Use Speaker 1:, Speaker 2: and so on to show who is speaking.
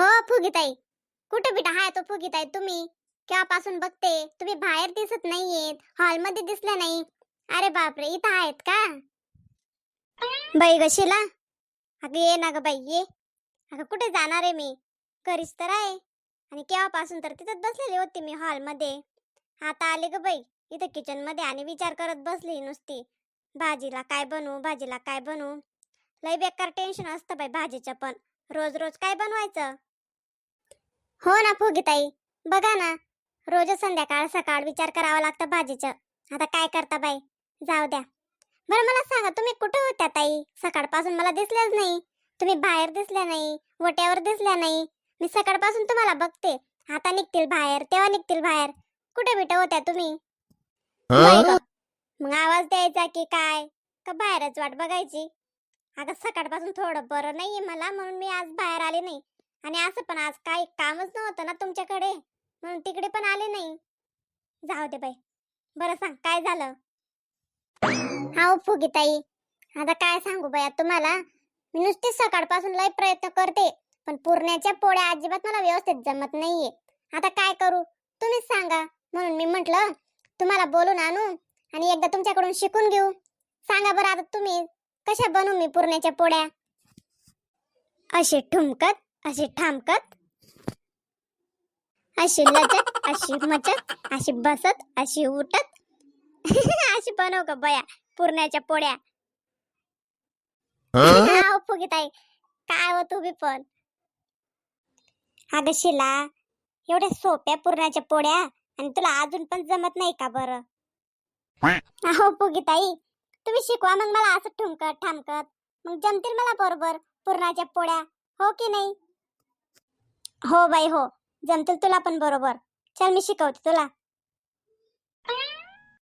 Speaker 1: हो फुगीताई. कुठे बिटा हाय तो फुगीताई तुम्ही? केव्हापासून बघते? तुम्ही बाहेर दिसत नाहीयेत. हॉलमध्ये दिसले नाही. अरे बापरे इथं आहेत का? बाई ग अगं ये ना ग बाई ये. अगं कुठे जाणार आहे मी? घरीच तर आहे. आणि केव्हापासून तर तिथं बसलेली होती मी हॉलमध्ये. आता आले ग बाई. इथं किचनमध्ये आणि विचार करत बसली नुसती. भाजीला काय बनवू? भाजीला काय बनवू? लय बेकार टेन्शन असतं बाई भाजीचं पण. रोज रोज काय बनवायचं? हो ना फुगीताई. बघा ना रोज संध्याकाळ सकाळ विचार करावा लागतं भाजीचं. आता काय करता बाई? जाऊ द्या. बरं मला सांगा तुम्ही कुठे होत्या ताई? सकाळपासून मला दिसल्याच नाही. तुम्ही बाहेर दिसल्या नाही वट्यावर दिसल्या नाही. मी सकाळपासून तुम्हाला बघते. आता निघतील बाहेर तेव्हा निघतील बाहेर. कुठे बिट होत्या तुम्ही? मग आवाज द्यायचा की काय? का बाहेरच वाट बघायची? अगं सकाळपासून थोडं बरं नाहीये मला म्हणून मी आज बाहेर आले नाही. आणि असं पण आज काही कामच नव्हतं ना तुमच्याकडे. म्हणून तिकडे पण आले नाही. जाऊ दे बाई. बरं सांग काय झालं? हा फुगीताई आता काय सांगू बाया तुम्हाला? मी नुसतीच सकाळपासून लय प्रयत्न करते पण पुरण्याच्या पोळ्या अजिबात मला व्यवस्थित जमत नाहीये. आता काय करू? तुम्हीच सांगा. म्हणून मी म्हटलं तुम्हाला बोलून आणू आणि एकदा तुमच्याकडून शिकून घेऊ. सांगा बरं आता तुम्ही कशा बनवू मी पुरण्याच्या पोळ्या? अशी ठुमकत अशी ठामकत अशी लचक अशी मचक अशी बसत अशी उठत. अशी बनव का बया पुरण्याच्या पोळ्या. हा? फुगीताई काय हो तुम्ही पण. अगं शिला एवढ्या सोप्या पुरणाच्या पोळ्या आणि तुला अजून पण जमत नाही का बरं? अहो फुगीताई तुम्ही शिकवा मग मला असं ठुमकत ठामकत. मग जमतील मला बरोबर पुरणाच्या पोळ्या. हो की नाही? हो बाई हो. जमतील तुला पण बरोबर. चल मी शिकवते तुला.